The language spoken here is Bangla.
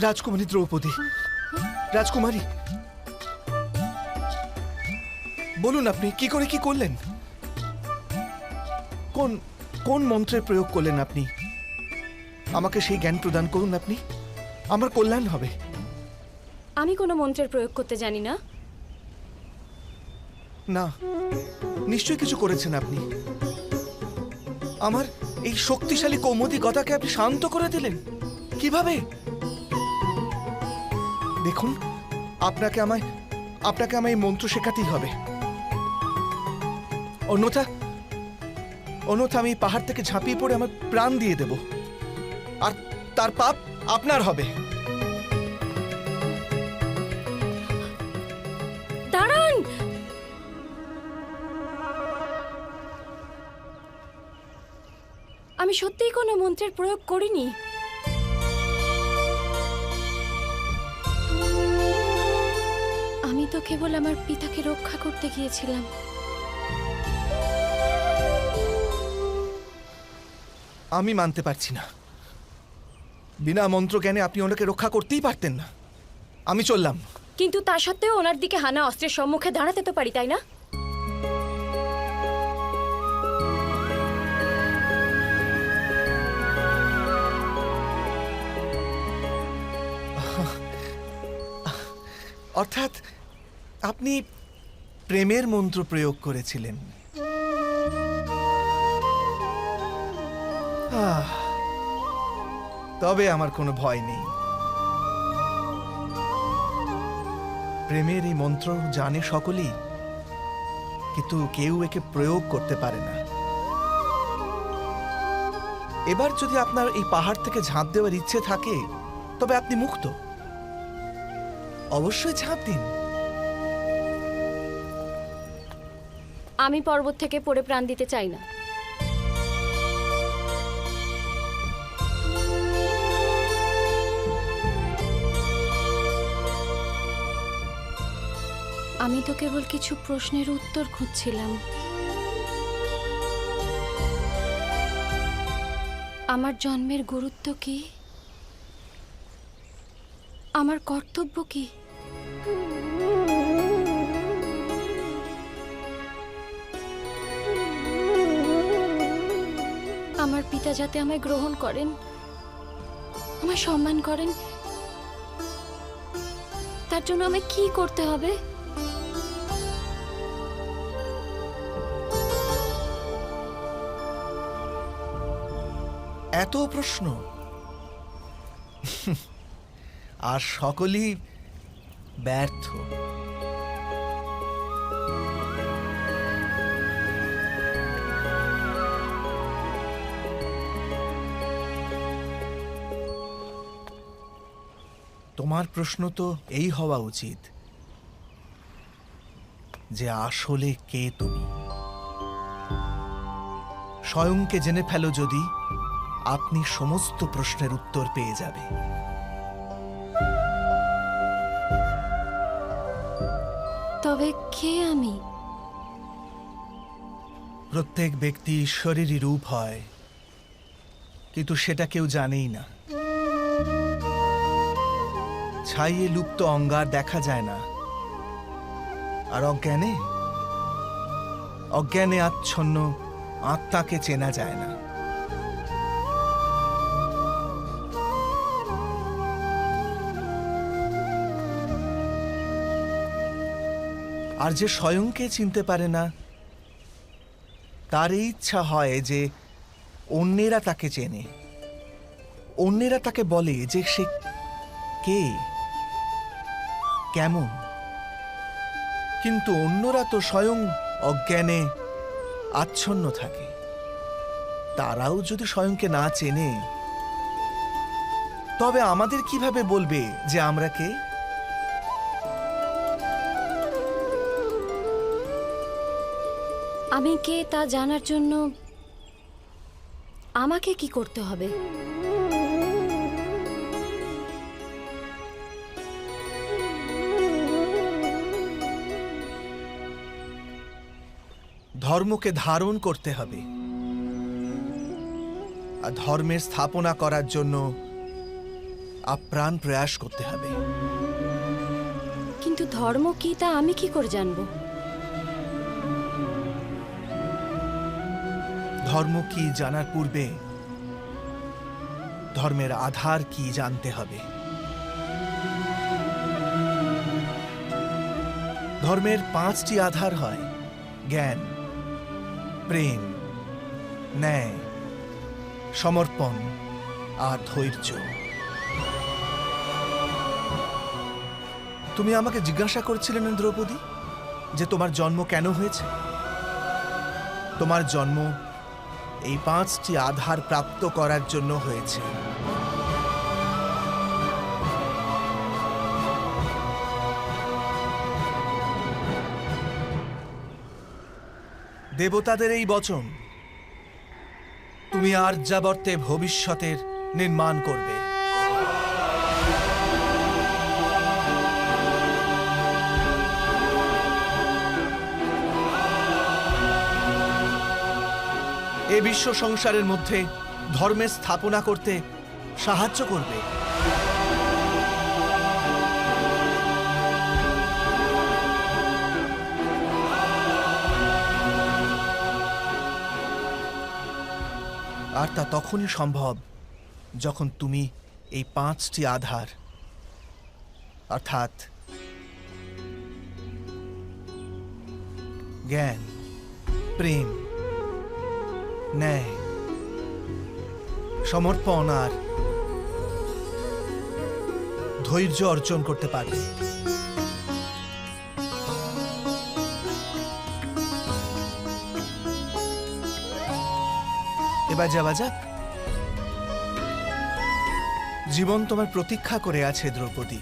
রাজকুমারী দ্রৌপদী। রাজকুমারী। বলুন আপনি কি করে কি করলেন? কোন কোন মন্ত্রের প্রয়োগ করলেন আপনি? আমাকে সেই জ্ঞান প্রদান করুন আপনি। আমার কল্যাণ হবে। আমি কোনো মন্ত্রের প্রয়োগ করতে জানি না। না নিশ্চয়ই কিছু করেছেন আপনি। আমার এই শক্তিশালী কৌমুদী গদাকে আপনি শান্ত করে দিলেন। কীভাবে? দেখুন, আপনাকে আমায় আপনাকে আমায় এই মন্ত্র শেখাতেই হবে। অন্যথা অন্যথা আমি পাহাড় থেকে ঝাঁপিয়ে পড়ে আমার প্রাণ দিয়ে দেব। আর তার পাপ আপনার হবে। আমি সত্যিই কোনো মন্ত্রের প্রয়োগ করিনি। তো কেবল আমার পিতাকে রক্ষা করতে গিয়েছিলাম। আমি মানতে পারছি না। বিনা মন্ত্র জ্ঞানে আপনি ওনাকে রক্ষা করতেই পারতেন না। আমি চললাম। কিন্তু তা সত্ত্বেও ওনার দিকে হানা অস্ত্রের সম্মুখে দাঁড়াতে তো পারি তাই না? অর্থাৎ আপনি প্রেমের মন্ত্র প্রয়োগ করেছিলেন। তবে আমার কোনো ভয় নেই। প্রেমের এই মন্ত্র জানে সকলেই, কিন্তু কেউ একে প্রয়োগ করতে পারে না। এবার যদি আপনার এই পাহাড় থেকে ঝাঁপ দেওয়ার ইচ্ছে থাকে, তবে আপনি মুক্ত। অবশ্যই ঝাঁপ দিন। আমি পর্বত থেকে পড়ে প্রাণ দিতে চাই না। আমি তো কেবল কিছু প্রশ্নের উত্তর খুঁজছিলাম। আমার জন্মের গুরুত্ব কি? আমার কর্তব্য কি? আমার পিতা যাতে আমায় গ্রহণ করেন, আমায় সম্মান করেন, তার জন্য আমায় কি করতে হবে? এত প্রশ্ন। আর সকলেই ব্যর্থ। তোমার প্রশ্ন তো এই হওয়া উচিত যে আসলে কে তুমি? স্বয়ংকে জেনে ফেলো যদি আপনি সমস্ত প্রশ্নের উত্তর পেয়ে যাবে। তবে কে আমি? প্রত্যেক ব্যক্তি ঈশ্বরেরই রূপ হয় কিন্তু সেটা কেউ জানেই না। ছাইয়ে লুপ্ত অঙ্গার দেখা যায় না। আর অজ্ঞানে? অজ্ঞানে আচ্ছন্ন আত্মাকে চেনা যায় না। আর যে স্বয়ংকে চিনতে পারে না তার ইচ্ছা হয় যে অন্যেরা তাকে চেনে। অন্যেরা তাকে বলে যে সে কে? কেমন? কিন্তু অন্যরা তো স্বয়ং অজ্ঞানে আচ্ছন্ন থাকে। তারাও যদি স্বয়ংকে না চেনে, তবে আমাদের কীভাবে বলবে যে আমরা কে? আমি কে তা জানার জন্য আমাকে কি করতে হবে? ধর্মকে ধারণ করতে হবে। আর ধর্মের স্থাপনা করার জন্য আপ্রাণ প্রয়াস করতে হবে। কিন্তু ধর্ম কি তা আমি কি করে জানব? ধর্ম কি জানার পূর্বে ধর্মের আধার কি জানতে হবে? ধর্মের পাঁচটি আধার হয় জ্ঞান প্রেম, ন্যায়, সমর্পণ আর ধৈর্য। তুমি আমাকে জিজ্ঞাসা করছিলে না দ্রৌপদী, যে তোমার জন্ম কেন হয়েছে? তোমার জন্ম এই পাঁচটি আধার প্রাপ্ত করার জন্য হয়েছে। দেবতাদের এই বচন। তুমি আর যাবর্তে ভবিষ্যতের নির্মাণ করবে। এ বিশ্ব সংসারের মধ্যে ধর্মের স্থাপনা করতে সাহায্য করবে। আর তা তখনই সম্ভব যখন তুমি এই পাঁচটি আধার, অর্থাৎ জ্ঞান, প্রেম, ন্যায়, সমর্পণ আর ধৈর্য অর্জন করতে পারবে। এবার যাওয়া যাক জীবন তোমার প্রতীক্ষা করে আছে দ্রৌপদী।